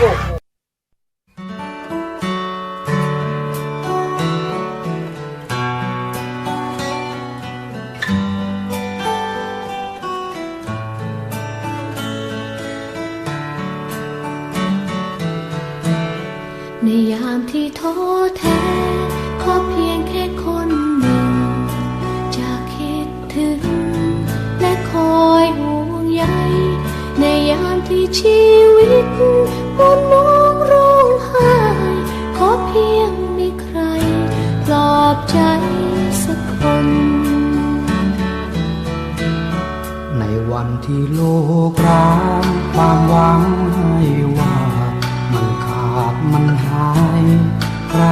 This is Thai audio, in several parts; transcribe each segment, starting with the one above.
ในยามที่ท้อแท้ ในยามที่ชีวิตมนมองร้องไห้ขอเพียงมีใครปลอบใจสักคน ในวันที่โลกร้างความหวังให้ว่า มันขาดมันหาย ใคร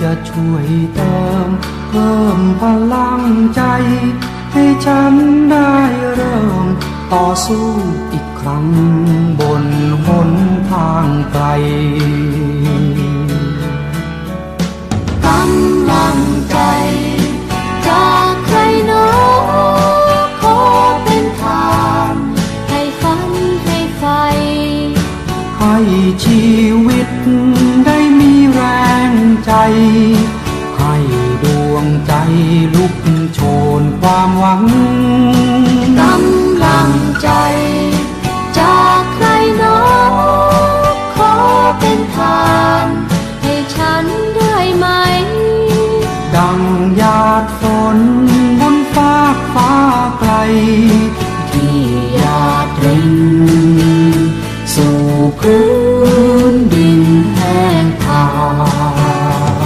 จะช่วยเติม เพิ่มพลังใจ ให้ฉันได้เริ่มต่อสู้ ครั้งบนหนทางไกลกำลังใจ จากใครหนอขอเป็นทางให้ฝันให้ไฟ ให้ชีวิตได้มีแรงใจ ให้ดวงใจลุกโชนความหวัง สู่พื้นดินแห้งผาก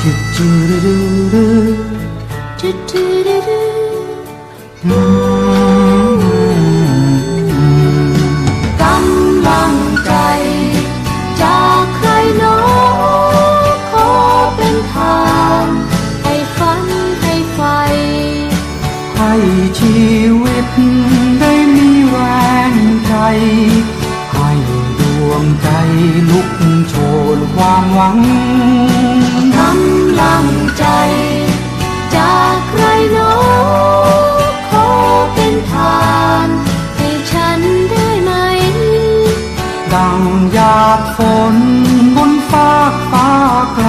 จุดจุ ให้ชีวิตได้มีแรงใจ ให้ดวงใจลุกโชนความหวังกำลังใจ จากใครนอขอเป็นทางให้ฉันได้ไหม ดังหยาดฝนบนฟากฟ้าไกล